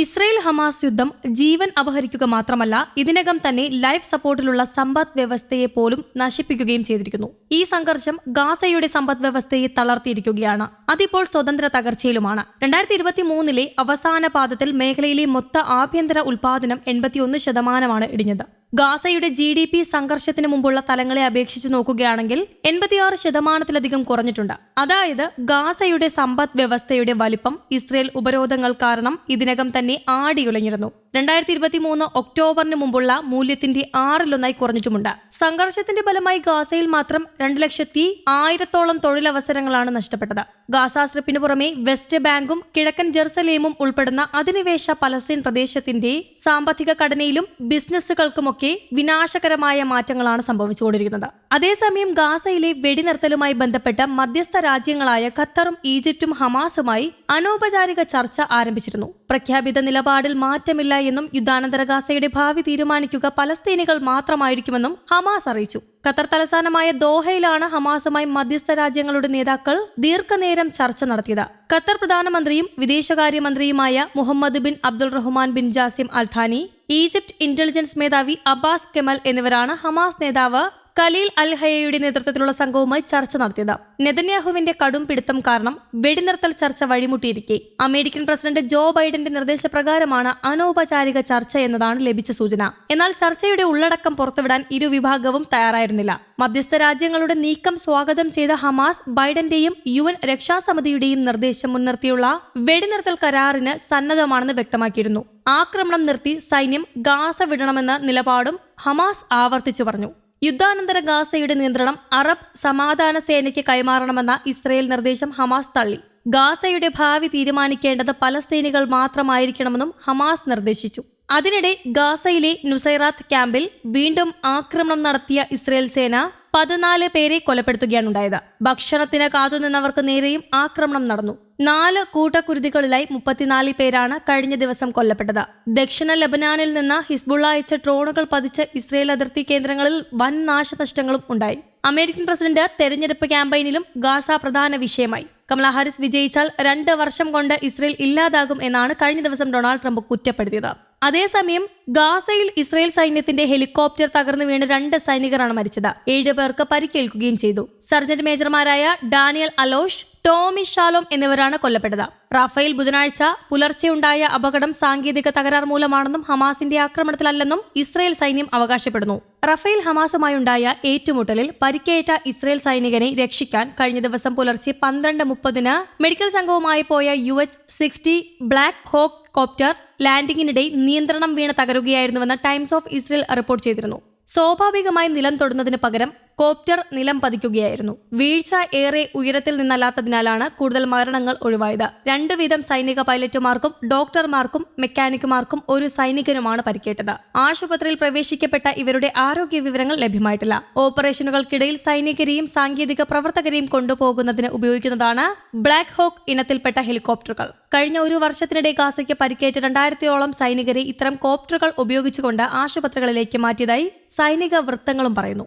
Israel Hamas യുദ്ധം ജീവൻ അപഹരിക്കുക മാത്രമല്ല ഇതിനകം തന്നെ ലൈഫ് സപ്പോർട്ടിലുള്ള സമ്പദ് വ്യവസ്ഥയെ പോലും നശിപ്പിക്കുകയും ചെയ്തിരിക്കുന്നു. ഈ സംഘർഷം ഗാസയുടെ സമ്പദ് വ്യവസ്ഥയെ തളർത്തിയിരിക്കുകയാണ്. അതിപ്പോൾ സ്വതന്ത്ര തകർച്ചയിലുമാണ്. രണ്ടായിരത്തി ഇരുപത്തി മൂന്നിലെ അവസാന പാദത്തിൽ മേഖലയിലെ മൊത്ത ആഭ്യന്തര ഉൽപാദനം എൺപത്തിയൊന്ന് ശതമാനമാണ് ഇടിഞ്ഞത്. ഗാസയുടെ ജി ഡി പി സംഘർഷത്തിന് മുമ്പുള്ള തലങ്ങളെ അപേക്ഷിച്ച് നോക്കുകയാണെങ്കിൽ എൺപത്തിയാറ് ശതമാനത്തിലധികം കുറഞ്ഞിട്ടുണ്ട്. അതായത് ഗാസയുടെ സമ്പദ് വ്യവസ്ഥയുടെ വലിപ്പം ഇസ്രയേൽ ഉപരോധങ്ങൾ കാരണം ഇതിനകം തന്നെ ആടിയുലഞ്ഞിരുന്നു. രണ്ടായിരത്തി ഇരുപത്തി മൂന്ന് ഒക്ടോബറിന് മുമ്പുള്ള മൂല്യത്തിന്റെ ആറിലൊന്നായി കുറഞ്ഞിട്ടുമുണ്ട്. സംഘർഷത്തിന്റെ ഫലമായി ഗാസയിൽ മാത്രം രണ്ട് ലക്ഷത്തി ആയിരത്തോളം തൊഴിലവസരങ്ങളാണ് നഷ്ടപ്പെട്ടത്. ഗാസ പുറമെ വെസ്റ്റ് ബാങ്കും കിഴക്കൻ ജെറുസലേമും ഉൾപ്പെടുന്ന അധിനിവേശ പലസ്തീൻ പ്രദേശത്തിന്റെ സാമ്പത്തിക ഘടനയിലും ബിസിനസ്സുകൾക്കുമൊക്കെ വിനാശകരമായ മാറ്റങ്ങളാണ് സംഭവിച്ചുകൊണ്ടിരിക്കുന്നത്. അതേസമയം ഗാസയിലെ വെടിനിർത്തലുമായി ബന്ധപ്പെട്ട മധ്യസ്ഥ രാജ്യങ്ങളായ ഖത്തറും ഈജിപ്തും ഹമാസുമായി അനൗപചാരിക ചർച്ച ആരംഭിച്ചിരുന്നു. പ്രഖ്യാപിത നിലപാടിൽ മാറ്റമില്ല എന്നും യുദ്ധാനന്തര ഗാസയുടെ ഭാവി തീരുമാനിക്കുക പലസ്തീനികൾ മാത്രമായിരിക്കുമെന്നും ഹമാസ് അറിയിച്ചു. ഖത്തർ തലസ്ഥാനമായ ദോഹയിലാണ് ഹമാസുമായി മധ്യസ്ഥ രാജ്യങ്ങളുടെ നേതാക്കൾ ദീർഘനേരം ചർച്ച നടത്തിയത്. ഖത്തർ പ്രധാനമന്ത്രിയും വിദേശകാര്യമന്ത്രിയുമായ Mohammed bin Abdul Rahman bin Jassim Al Thani Egypt intelligence മേധാവി അബ്ബാസ് കെമൽ എന്നിവരാണ് ഹമാസ് നേതാവ് കലീൽ അൽ ഹയയുടെ നേതൃത്വത്തിലുള്ള സംഘവുമായി ചർച്ച നടത്തിയത്. നെതന്യാഹുവിന്റെ കടും പിടുത്തം കാരണം വെടിനിർത്തൽ ചർച്ച വഴിമുട്ടിയിരിക്കെ. അമേരിക്കൻ പ്രസിഡന്റ് ജോ ബൈഡന്റെ നിർദ്ദേശപ്രകാരമാണ് അനൗപചാരിക ചർച്ച എന്നതാണ് ലഭിച്ച സൂചന. എന്നാൽ ചർച്ചയുടെ ഉള്ളടക്കം പുറത്തുവിടാൻ ഇരുവിഭാഗവും തയ്യാറായിരുന്നില്ല. മധ്യസ്ഥ രാജ്യങ്ങളുടെ നീക്കം സ്വാഗതം ചെയ്ത ഹമാസ് ബൈഡന്റെയും യു എൻ രക്ഷാസമിതിയുടെയും നിർദ്ദേശം മുൻനിർത്തിയുള്ള വെടിനിർത്തൽ കരാറിന് സന്നദ്ധമാണെന്ന് വ്യക്തമാക്കിയിരുന്നു. ആക്രമണം നിർത്തി സൈന്യം ഗാസ വിടണമെന്ന നിലപാടും ഹമാസ് ആവർത്തിച്ചു പറഞ്ഞു. യുദ്ധാനന്തര ഗാസയുടെ നിയന്ത്രണം അറബ് സമാധാന സേനയ്ക്ക് കൈമാറണമെന്ന ഇസ്രയേൽ നിർദ്ദേശം ഹമാസ് തള്ളി. ഗാസയുടെ ഭാവി തീരുമാനിക്കേണ്ടത് പലസ്തീനികൾ മാത്രമായിരിക്കണമെന്നും ഹമാസ് നിർദ്ദേശിച്ചു. അതിനിടെ ഗാസയിലെ നുസൈറാത്ത് ക്യാമ്പിൽ വീണ്ടും ആക്രമണം നടത്തിയ ഇസ്രയേൽ സേന പതിനാല് പേരെ കൊലപ്പെടുത്തുകയാണുണ്ടായത്. ഭക്ഷണത്തിന് കാത്തുനിന്നവർക്ക് നേരെയും ആക്രമണം നടന്നു. നാല് കൂട്ടക്കുരുതികളിലായി മുപ്പത്തിനാല് പേരാണ് കഴിഞ്ഞ ദിവസം കൊല്ലപ്പെട്ടത്. ദക്ഷിണ ലബനാനിൽ നിന്ന് ഹിസ്ബുള്ള അയച്ച ഡ്രോണുകൾ പതിച്ച് ഇസ്രയേൽ അതിർത്തി കേന്ദ്രങ്ങളിൽ വൻ നാശനഷ്ടങ്ങളും ഉണ്ടായി. അമേരിക്കൻ പ്രസിഡന്റ് തെരഞ്ഞെടുപ്പ് ക്യാമ്പയിനിലും ഗാസ പ്രധാന വിഷയമായി. കമലാ ഹാരിസ് വിജയിച്ചാൽ രണ്ട് വർഷം കൊണ്ട് ഇസ്രയേൽ ഇല്ലാതാകും എന്നാണ് കഴിഞ്ഞ ദിവസം ഡൊണാൾഡ് ട്രംപ് കുറ്റപ്പെടുത്തിയത്. അതേസമയം ഗാസയിൽ ഇസ്രായേൽ സൈന്യത്തിന്റെ ഹെലികോപ്റ്റർ തകർന്നു വീണ് രണ്ട് സൈനികരാണ് മരിച്ചത്. ഏഴ് പേർക്ക് പരിക്കേൽക്കുകയും ചെയ്തു. സർജന്റ് മേജർമാരായ ഡാനിയൽ അലോഷ് ടോമി ഷാലോം എന്നിവരാണ് കൊല്ലപ്പെട്ടത്. റാഫേൽ ബുധനാഴ്ച പുലർച്ചെയുണ്ടായ അപകടം സാങ്കേതിക തകരാർ മൂലമാണെന്നും ഹമാസിന്റെ ആക്രമണത്തിലല്ലെന്നും ഇസ്രയേൽ സൈന്യം അവകാശപ്പെടുന്നു. റഫേൽ ഹമാസുമായുണ്ടായ ഏറ്റുമുട്ടലിൽ പരിക്കേറ്റ ഇസ്രയേൽ സൈനികനെ രക്ഷിക്കാൻ കഴിഞ്ഞ ദിവസം പുലർച്ചെ പന്ത്രണ്ട് മുപ്പതിന് മെഡിക്കൽ സംഘവുമായി പോയ U H sixty black hawk copter ലാൻഡിങ്ങിനിടെ നിയന്ത്രണം വീണ് തകരുകയായിരുന്നുവെന്ന് ടൈംസ് ഓഫ് ഇസ്രയേൽ റിപ്പോർട്ട് ചെയ്തിരുന്നു. സ്വാഭാവികമായി നിലം തൊടുന്നതിന് പകരം കോപ്റ്റർ നിലം പതിക്കുകയായിരുന്നു. വീഴ്ച ഏറെ ഉയരത്തിൽ നിന്നല്ലാത്തതിനാലാണ് കൂടുതൽ മരണങ്ങൾ ഒഴിവായത്. രണ്ടു വീതം സൈനിക പൈലറ്റുമാർക്കും ഡോക്ടർമാർക്കും മെക്കാനിക്കുമാർക്കും ഒരു സൈനികനുമാണ് പരിക്കേറ്റത്. ആശുപത്രിയിൽ പ്രവേശിക്കപ്പെട്ട ഇവരുടെ ആരോഗ്യ വിവരങ്ങൾ ലഭ്യമായിട്ടില്ല. ഓപ്പറേഷനുകൾക്കിടയിൽ സൈനികരെയും സാങ്കേതിക പ്രവർത്തകരെയും കൊണ്ടുപോകുന്നതിന് ഉപയോഗിക്കുന്നതാണ് ബ്ലാക്ക് ഹോക്ക് ഇനത്തിൽപ്പെട്ട ഹെലികോപ്റ്ററുകൾ. കഴിഞ്ഞ ഒരു വർഷത്തിനിടെ ഗാസയ്ക്ക് പരിക്കേറ്റ രണ്ടായിരത്തിയോളം സൈനികരെ ഇത്തരം കോപ്റ്ററുകൾ ഉപയോഗിച്ചുകൊണ്ട് ആശുപത്രികളിലേക്ക് മാറ്റിയതായി സൈനിക വൃത്തങ്ങളും പറയുന്നു.